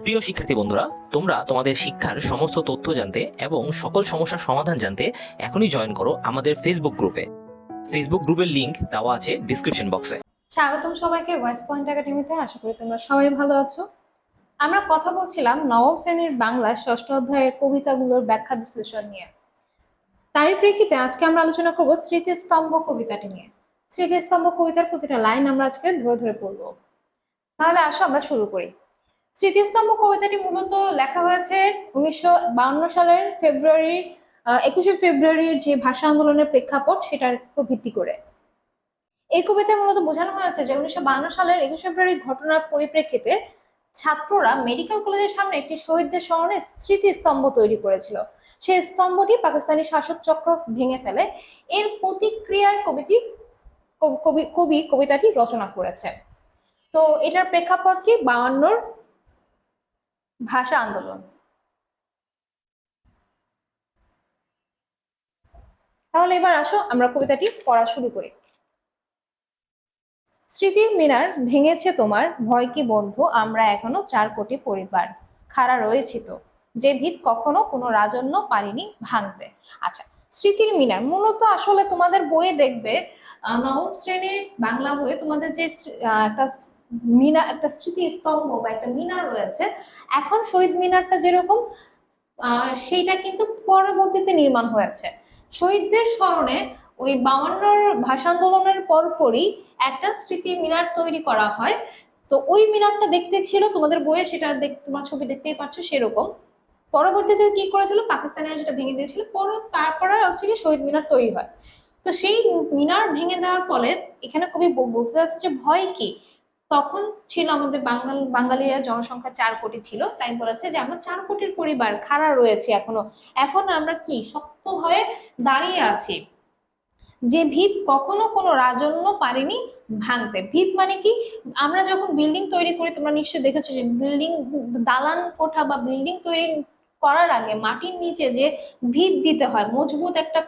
প্রিয় শিক্ষার্থী বন্ধুরা, তোমরা তোমাদের শিক্ষার সমস্ত তথ্য জানতে এবং সকল সমস্যার সমাধান জানতে এখনই জয়েন করো আমাদের ফেসবুক গ্রুপে ফেসবুক গ্রুপের লিংক দেওয়া আছে ডিসক্রিপশন বক্সে স্বাগতম সবাইকে ওয়েস্ট পয়েন্ট একাডেমিতে আশা করি তোমরা সবাই ভালো আছো। আমরা কথা বলছিলাম নবম শ্রেণির বাংলা ষষ্ঠ অধ্যায়ের কবিতাগুলোর ব্যাখ্যা বিশ্লেষণ নিয়ে। তারই প্রেক্ষিতে আজকে আমরা আলোচনা করব স্মৃতিস্তম্ভ কবিতাটি নিয়ে। স্মৃতিস্তম্ভ কবিতার প্রতিটা লাইন আমরা আজকে ধরে ধরে পড়ব। তাহলে আসো আমরা শুরু করি। স্মৃতিস্তম্ভ কবিতাটি মূলত লেখা হয়েছে উনিশশো সালের ফেব্রুয়ারি একুশে ফেব্রুয়ারির যে ভাষা আন্দোলনের প্রেক্ষাপট সেটার উপর ভিত্তি করে। এই কবিতায় মূলত বোঝানো হয়েছে যে উনিশশো বায়ান্ন সালের একুশে ফেব্রুয়ারি ঘটনার পরিপ্রেক্ষিতে ছাত্ররা মেডিকেল কলেজের সামনে একটি শহীদদের স্মরণে স্মৃতিস্তম্ভ তৈরি করেছিল। সেই স্তম্ভটি পাকিস্তানি শাসক চক্র ভেঙে ফেলে। এর প্রতিক্রিয়ায় কবিটি কব- কবি কবি কবিতাটি রচনা করেছে। তো এটার প্রেক্ষাপট কি? বায়ান্নর ভাষা আন্দোলন। তাহলে এবার আসো, আমরা কবিতাটি পড়া শুরু করি। স্মৃতির মিনার ভেঙেছে তোমার, ভয় কি বন্ধু? আমরা এখনও চার কোটি পরিবার। খাড়া রয়েছি তো, যে ভিত কখনো কোনো রাজন্য পারিনি ভাঙতে। আচ্ছা স্মৃতির মিনার মূলত আসলে তোমাদের বইয়ে দেখবে নবম শ্রেণির বাংলা বইয়ে তোমাদের যে একটা মিনা, একটা স্মৃতিস্তম্ভ বা একটা মিনার রয়েছে। এখন শহীদ মিনারটা যেরকম সেইটা কিন্তু পরবর্তীতে নির্মাণ হয়েছে। শহীদদের স্মরণে ওই বাউান্নর ভাষা আন্দোলনের পরপরই একটা স্মৃতি মিনার তৈরি করা হয়। তো ওই মিনারটা দেখতে ছিল, তোমাদের বইয়ে সেটা তোমার ছবি দেখতেই পাচ্ছ সেরকম। পরবর্তীতে কি করেছিল? পাকিস্তানিরা যেটা ভেঙে দিয়েছিল, পর তারপরে হচ্ছে কি শহীদ মিনার তৈরি হয়। তো সেই মিনার ভেঙে দেওয়ার ফলে এখানে কবি বলতে চাচ্ছে যে ভয় কি? তখন ছিল আমাদের বাঙাল, বাঙালিরা জনসংখ্যা চার কোটি ছিল, তাই বলেছে যে আমরা চার কোটির পরিবার, খাড়া রয়েছে এখনও। এখন আমরা কি শক্ত হয়ে দাঁড়িয়ে আছি যে ভিত কখনো কোনো রাজন্য পারেনি ভাঙতে। ভিত মানে কি? আমরা যখন বিল্ডিং তৈরি করি, তোমরা নিশ্চয়ই দেখেছ যে বিল্ডিং, দালান কোঠা বা বিল্ডিং তৈরি করার আগে মাটির নিচে যে ভিত দিতে হয়, মজবুত একটা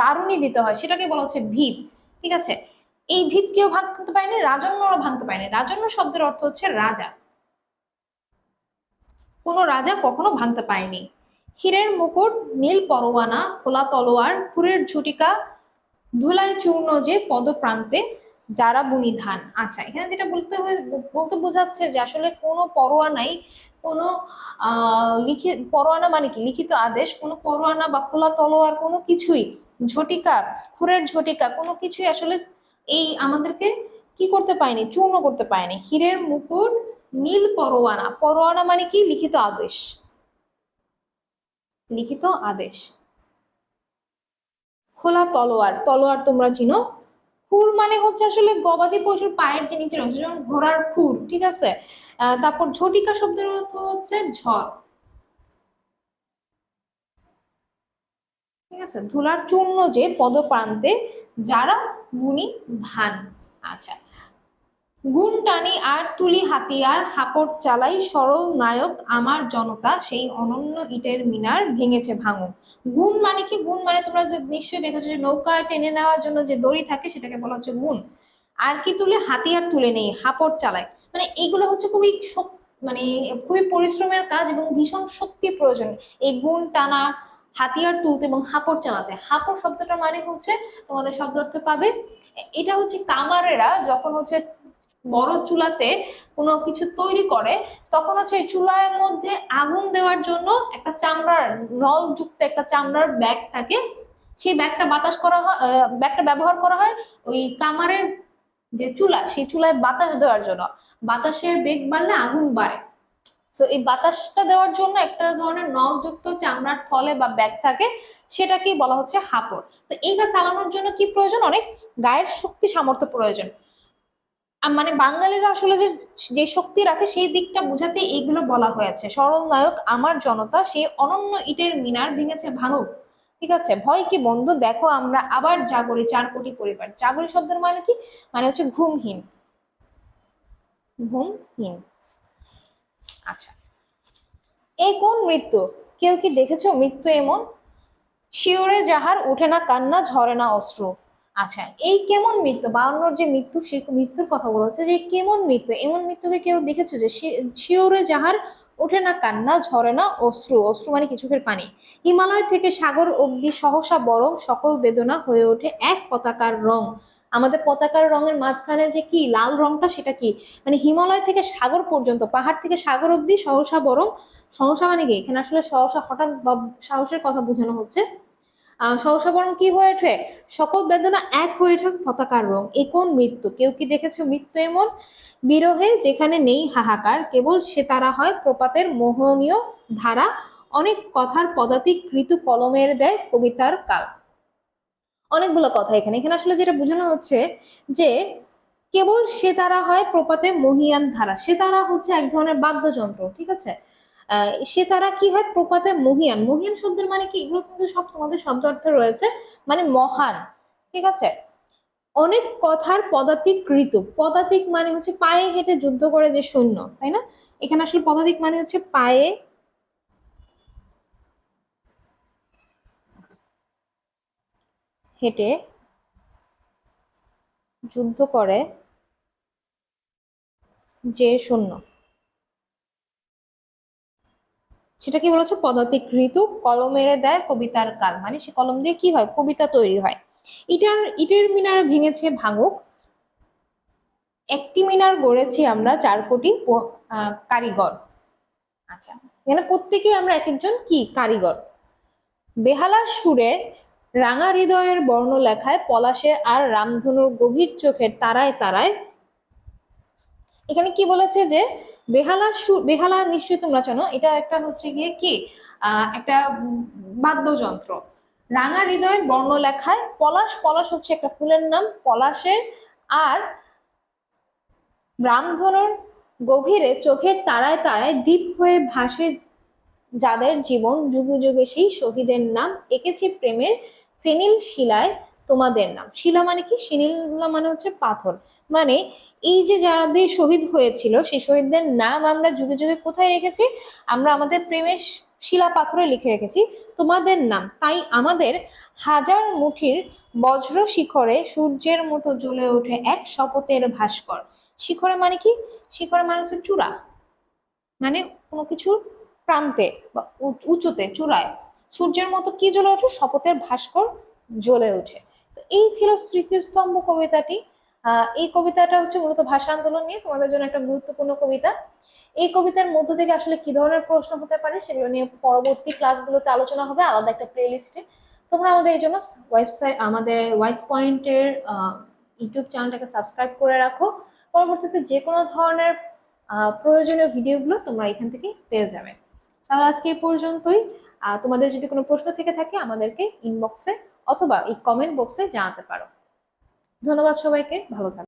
গারুনি দিতে হয়, সেটাকে বলা হচ্ছে ভিত। ঠিক আছে? এই ভিত কেউ ভাঙতে পারেনি রাজন্যরা ভাঙতে পারেনি রাজন্য শব্দের অর্থ হচ্ছে রাজা। কোনো রাজা কখনো ভাঙতে পারেনি। হীরের মুকুট, নীল পরোয়ানা, খোলা তলোয়ার খুরের ঝুটিকা, ধুলাই চূর্ণ যে পদপ্রান্তে যারা বুনি ধান আচ্ছা এখানে যেটা বলতে বলতে বোঝাচ্ছে যে আসলে কোনো পরোয়া নাই কোনো লিখিত পরোয়ানা মানে কি? লিখিত আদেশ, কোনো পরোয়ানা বা খোলা তলোয়ার কোনো কিছুই, ঝটিকা, খুরের ঝটিকা, কোনো কিছুই আসলে এই আমাদেরকে কি করতে পারেনি? চূর্ণ করতে পারেনি। হীরের মুকুট, নীল পরোয়ানা। পরোয়ানা মানে কি? লিখিত আদেশ। লিখিত আদেশ। খোলা তলোয়ার। তলোয়ার তোমরা চিনো। খুর মানে হচ্ছে আসলে গবাদি পশুর পায়ের যে নিচের অংশ, যেমন ঘোড়ার খুর, ঠিক আছে? তারপর ঝটিকা শব্দের অর্থ হচ্ছে ঝড়। ঠিক আছে? ধুলার চূর্ণ যে পদপ্রান্তে, যারা বুনি ধান আচ্ছা। গুণ টানি আর তুলি হাতিয়ার হাপড় চালাই সরল নায়ক আমার জনতা, সেই অনন্য ইটের মিনার ভেঙেছে ভাঙুন। গুণ মানে কি? গুণ মানে তোমরা যে নিশ্চয়ই দেখেছ যে নৌকা টেনে নেওয়ার জন্য যে দড়ি থাকে, সেটাকে বলা হচ্ছে গুণ। আর কি তুলে? হাতিয়ার তুলে নেই হাপড় চালায় মানে এইগুলো হচ্ছে খুবই মানে খুবই পরিশ্রমের কাজ এবং ভীষণ শক্তি প্রয়োজন। এই গুণ টানা হাতিয়ার তুলতে এবং হাপড় চালাতে। হাপড় শব্দটা মানে হচ্ছে তোমাদের শব্দ অর্থ পাবে? এটা হচ্ছে কামারেরা যখন হচ্ছে বড় চুলাতে কোনো কিছু তৈরি করে, তখন হচ্ছে চুলার মধ্যে আগুন দেওয়ার জন্য একটা চামড়ার নল যুক্ত একটা চামড়ার ব্যাগ থাকে। সেই ব্যাগটা বাতাস করা হয় ব্যাগটা ব্যবহার করা হয় ওই কামারের যে চুলা, সেই চুলায় বাতাস দেওয়ার জন্য। বাতাসের বেগ বাড়লে আগুন বাড়ে। তো এই বাতাসটা দেওয়ার জন্য একটা ধরনের নলযুক্ত চামড়ার থলে বা ব্যাগ থাকে, সেটাকেই বলা হচ্ছে হাপড়। তো এইটা চালানোর জন্য কি প্রয়োজন? অনেক গায়ের শক্তি সামর্থ্য প্রয়োজন। মানে বাঙালিরা আসলে যে যে শক্তি রাখে, সেই দিকটা বোঝাতে এইগুলো বলা হয়েছে। সরল নায়ক, আমার জনতা সেই অনন্য ইটের মিনার ভেঙেছে, ভাঙুক। ঠিক আছে? ভয় কি বন্ধু? দেখো আমরা আবার জাগরি, চার কোটি পরিবার। জাগরি শব্দের মানে কি? মানে হচ্ছে ঘুমহীন। ঘুমহীন। আচ্ছা। এই কোন মৃত্যু? কেউ কি দেখেছ মৃত্যু এমন? শিওরে যাহার ওঠে না কান্না, ঝরে না অস্ত্র আচ্ছা এই কেমন মৃত্যু? বাউন্নর যে মৃত্যু, সে মৃত্যুর কথা বলেছে যে, কেমন মৃত্যু? এমন মৃত্যুকে কেউ দেখেছ যে শিওরে যাহার ওঠে না কান্না, ঝরে না অশ্রু? অশ্রু মানে কি চোখের পানি। হিমালয় থেকে সাগর অবধি সহসা বরং সকল বেদনা হয়ে ওঠে এক পতাকার রং। আমাদের পতাকার রঙের মাঝখানে যে কি লাল রংটা সেটা কি? মানে হিমালয় থেকে সাগর পর্যন্ত, পাহাড় থেকে সাগর অবধি সহসা বরং, সহসা মানে কি? এখানে আসলে সহসা হঠাৎ বা সাহসের কথা বোঝানো হচ্ছে। সহসা বরং কি হয়ে ওঠে? সকল বেদনা এক হয়ে ওঠে পতাকার রং। এ কোন মৃত্যু? কেউ কি দেখেছ মৃত্যু এমন? বিরহে যেখানে নেই হাহাকার, কেবল সে তারা হয় প্রপাতের মোহনীয় ধারা। অনেক কথার পদাতিক ঋতু কলমের দেয় কবিতার কাল। অনেকগুলো কথা এখানে। এখানে আসলে যেটা বোঝানো হচ্ছে যে কেবল সে তারা হয় প্রপাতে মহিয়ান ধারা। সে তারা হচ্ছে এক ধরনের বাদ্যযন্ত্র, ঠিক আছে? সে তারা কি হয়? প্রপাতে মহিয়ান। মহিয়ান শব্দের মানে কি? এগুলো কিন্তু সব তোমাদের শব্দ অর্থে রয়েছে মানে মহান, ঠিক আছে? অনেক কথার পদাতিক ঋতু পদাতিক মানে হচ্ছে পায়ে হেঁটে যুদ্ধ করে যে সৈন্য, তাই না? এখানে আসলে পদাতিক মানে হচ্ছে পায়ে হেঁটে যুদ্ধ করে যে সৈন্য। সেটা কি বলেছে? পদাতিক ঋতু কলম মেরে দেয় কবিতার কাল মানে সে কলম দিয়ে কি হয়? কবিতা তৈরি হয়। ইটার, ইটের মিনার ভেঙেছে ভাঙুক। একটি মিনার গড়েছি আমরা চার কোটি কারিগর। আচ্ছা এখানে প্রত্যেকে আমরা এক একজন কি? কারিগর। বেহালার সুরে রাঙা হৃদয়ের বর্ণ লেখায় পলাশের আর রামধনুর গভীর চোখের তারায় তারায়। এখানে কি বলেছে যে, বেহালার সুর বেহালা নিশ্চয়ই তোমরা জানো, এটা একটা হচ্ছে গিয়ে কি? একটা বাদ্যযন্ত্র। রাঙা হৃদয়ের বর্ণ লেখায় পলাশ পলাশ হচ্ছে একটা ফুলের নাম, পলাশের আর রামধনুর গভীরে চোখের তারায় তারায় দ্বীপ হয়ে ভাসে যাদের জীবন, যুগে যুগে সেই শহীদের নাম, এঁকেছি প্রেমের ফেনিল শিলায় তোমাদের নাম। শিলা মানে কি? শিলা মানে হচ্ছে পাথর। মানে এই যে যাদের শহীদ হয়েছিল, সেই শহীদদের নাম আমরা যুগে যুগে কোথায় রেখেছি? আমরা আমাদের প্রেমের শিলা পাথরে লিখে রেখেছি, তোমাদের নাম। তাই আমাদের হাজার মুঠির বজ্র শিখরে সূর্যের মতো জ্বলে ওঠে এক শপথের ভাস্কর। শিখরে মানে কি? শিখরে মানে হচ্ছে চূড়া। মানে কোনো কিছুর প্রান্তে বা উঁচুতে, চূড়ায়। সূর্যের মতো কি জ্বলে ওঠে? শপথের ভাস্কর জ্বলে ওঠে। তো এই ছিল স্মৃতিস্তম্ভ কবিতাটি। এই কবিতাটা হচ্ছে মূলত ভাষা আন্দোলন নিয়ে। তোমাদের জন্য একটা গুরুত্বপূর্ণ কবিতা। এই কবিতার মধ্য থেকে আসলে কি ধরনের প্রশ্ন হতে পারে সেগুলো নিয়ে পরবর্তী ক্লাসগুলোতে আলোচনা হবে আলাদা একটা প্লে লিস্টে তোমরা আমাদের এই জন্য ওয়েবসাইট আমাদের ওয়াইস পয়েন্টের ইউটিউব চ্যানেলটাকে সাবস্ক্রাইব করে রাখো। পরবর্তীতে যে কোনো ধরনের প্রয়োজনীয় ভিডিওগুলো তোমরা এখান থেকে পেয়ে যাবে। তাহলে আজকে এই পর্যন্তই। তোমাদের যদি কোনো প্রশ্ন থেকে থাকে, আমাদেরকে ইনবক্সে অথবা এই কমেন্ট বক্সে জানাতে পারো। ধন্যবাদ সবাইকে, ভালো থাকো।